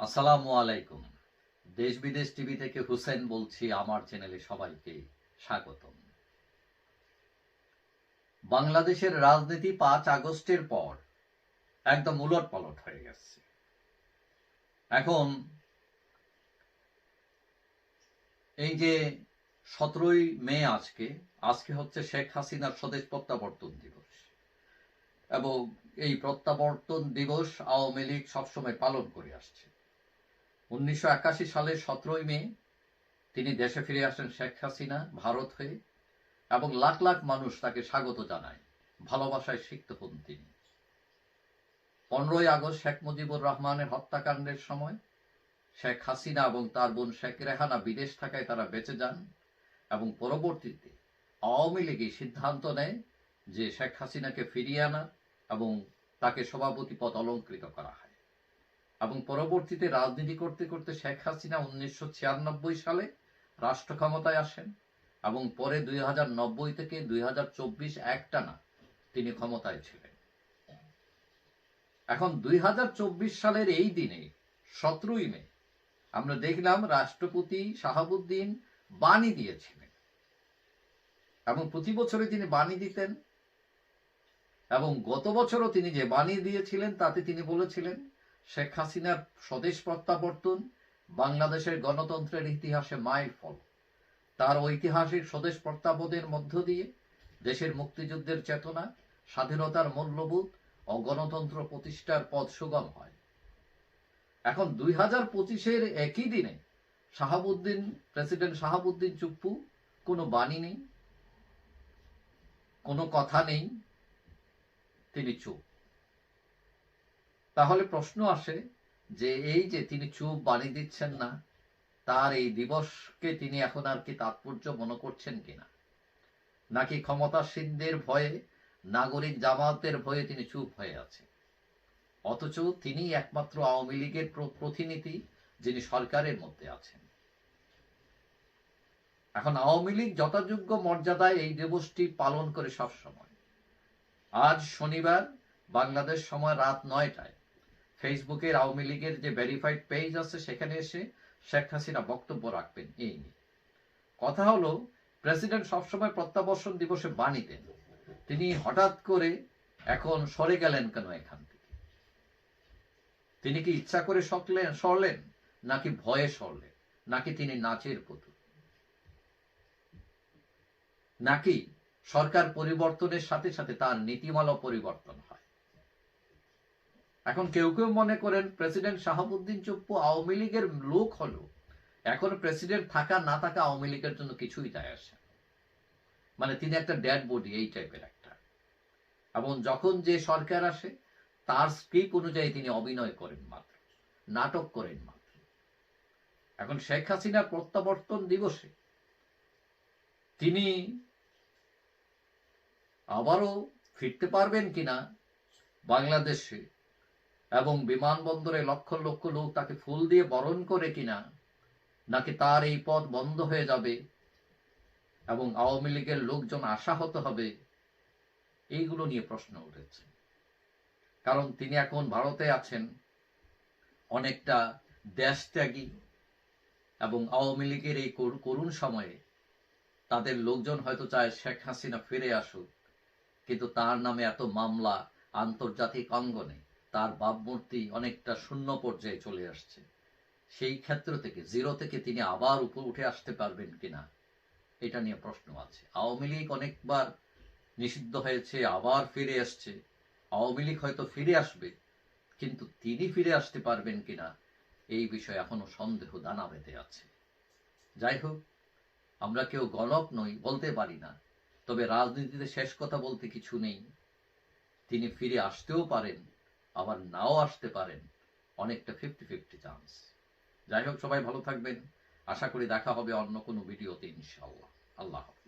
আসসালামু আলাইকুম। দেশ বিদেশ টিভি থেকে হুসেন বলছি, আমার চ্যানেলে সবাইকে স্বাগতম। বাংলাদেশের রাজনীতি পাঁচ আগস্টের পর একদম উলট পালট হয়ে গেছে। এখন এই যে সতেরোই মে আজকে আজকে হচ্ছে শেখ হাসিনার স্বদেশ প্রত্যাবর্তন দিবস। এবং এই প্রত্যাবর্তন দিবস আওয়ামী লীগ সবসময় পালন করে আসছে। উনিশশো একাশি সালের সতেরোই মে তিনি দেশে ফিরে আসেন শেখ হাসিনা, ভারত হয়ে এবং লাখ লাখ মানুষ তাকে স্বাগত জানায়, ভালোবাসায় সিক্ত হন তিনি। পনেরোই আগস্ট শেখ মুজিবুর রহমানের হত্যাকাণ্ডের সময় শেখ হাসিনা এবং তার বোন শেখ রেহানা বিদেশ থাকায় তারা বেঁচে যান এবং পরবর্তীতে আওয়ামী লীগ এই সিদ্ধান্ত নেয় যে শেখ হাসিনাকে ফিরিয়ে আনা এবং তাকে সভাপতি পদ অলঙ্কৃত করা হয়। এবং পরবর্তীতে রাজনীতি করতে করতে শেখ হাসিনা উনিশশো ছিয়ানব্বই সালে রাষ্ট্র ক্ষমতায় আসেন এবং পরে দুই হাজার নব্বই থেকে দুই হাজার চব্বিশ একটানা তিনি ক্ষমতায় ছিলেন। এখন দুই হাজার চব্বিশ সালের এই দিনে, সতেরোই মে, আমরা দেখলাম রাষ্ট্রপতি শাহাবুদ্দিন বাণী দিয়েছিলেন এবং প্রতি বছরে তিনি বাণী দিতেন এবং গত বছরও তিনি যে বাণী দিয়েছিলেন তাতে তিনি বলেছিলেন শেখ হাসিনার স্বদেশ প্রত্যাবর্তন বাংলাদেশের গণতন্ত্রের ইতিহাসে মাইল ফল। তার ঐতিহাসিক স্বদেশ প্রত্যাবর্তনের মধ্য দিয়ে দেশের মুক্তিযুদ্ধের চেতনা, স্বাধীনতার মূল্যবোধ ও গণতন্ত্র প্রতিষ্ঠার পথ সুগম হয়। এখন দুই হাজার পঁচিশের একই দিনে শাহাবুদ্দিন, প্রেসিডেন্ট শাহাবুদ্দিন চুপ্পু, কোনো বাণী নেই, কোনো কথা নেই, তিনি চুপ। তাহলে প্রশ্ন আসে যে এই যে তিনি চুপ বাণী দিচ্ছেন না, তার এই দিবসকে তিনি এখন আর কি তাৎপর্য মনে করছেন কিনা? নাকি ক্ষমতাসীনদের ভয়ে, নাগরিক জামাতের ভয়ে তিনি চুপ হয়ে আছে অথচ তিনি একমাত্র আওয়ামী লীগের প্রতিনিধি যিনি সরকারের মধ্যে আছেন। এখন আওয়ামী লীগ যথাযোগ্য মর্যাদায় এই দিবসটি পালন করে সব সময় আজ শনিবার, বাংলাদেশ সময় রাত নয়টায়। ফেসবুকের আওয়ামী লীগের যে ভেরিফাইড পেজ আছে, সেখানে এসে শেখ হাসিনা বক্তব্য রাখবেন। এই নিয়ে। কথা হলো প্রেসিডেন্ট সবসময় প্রত্যাবর্ষণ দিবসে বাণী দেন। তিনি হঠাৎ করে এখন সরে গেলেন কেন এখান থেকে? তিনি কি ইচ্ছা করে সকলেন সরলেন, নাকি ভয়ে সরলেন? নাকি তিনি নাচের পুতুল? নাকি সরকার পরিবর্তনের সাথে সাথে তার নীতিমালা পরিবর্তন হয়? এখন কেউ কেউ মনে করেন প্রেসিডেন্ট শাহাবুদ্দিন চুপ্পু আওয়ামী লীগের লোক হলো। এখন প্রেসিডেন্ট থাকা, না থাকা আওয়ামী লীগের জন্য কিছুই যায় আসে মানে তিনি একটা ড্যাড বডি এই টাইপের একটা। এবং যখন যে সরকার আসে, তার স্ক্রিপ্ট অনুযায়ী তিনি অভিনয় করেন মাত্র, নাটক করেন মাত্র। এখন শেখ হাসিনার প্রত্যাবর্তন দিবসে তিনি আবারও ফিরতে পারবেন কিনা, বাংলাদেশে এবং বিমানবন্দরে লক্ষ লক্ষ লোক তাকে ফুল দিয়ে বরণ করে কিনা, নাকি তার এই পথ বন্ধ হয়ে যাবে এবং আওয়ামী লীগের লোকজন আশাহত হবে? এইগুলো নিয়ে প্রশ্ন উঠেছে। কারণ তিনি এখন ভারতে আছেন, অনেকটা দেশত্যাগী এবং আওয়ামী লীগের এই করু- করুণ সময়ে তাদের লোকজন হয়তো চায় শেখ হাসিনা ফিরে আসুক, কিন্তু তার নামে এত মামলা আন্তর্জাতিক অঙ্গনে। তার ভাবমূর্তি অনেকটা শূন্য পর্যায়ে চলে আসছে। সেই ক্ষেত্র থেকে জিরো থেকে তিনি আবার উপর উঠে আসতে পারবেন কিনা এটা নিয়ে প্রশ্ন আছে। আওয়ামী লীগ অনেকবার নিষিদ্ধ হয়েছে, আবার ফিরে আসছে। আওয়ামী লীগ হয়তো ফিরে আসবে, কিন্তু তিনি ফিরে আসতে পারবেন কিনা এই বিষয়ে এখনও সন্দেহ দানা বেঁধে আছে। যাই হোক, আমরা কেউ গলক নই, বলতে পারি না, তবে রাজনীতিতে শেষ কথা বলতে কিছু নেই। তিনি ফিরে আসতেও পারেন আবার নাও আসতে পারেন। অনেকটা ফিফটি ফিফটি চান্স যাই হোক, সবাই ভালো থাকবেন। আশা করি দেখা হবে অন্য কোনো ভিডিওতে ইনশাল্লাহ আল্লাহ হাফেজ।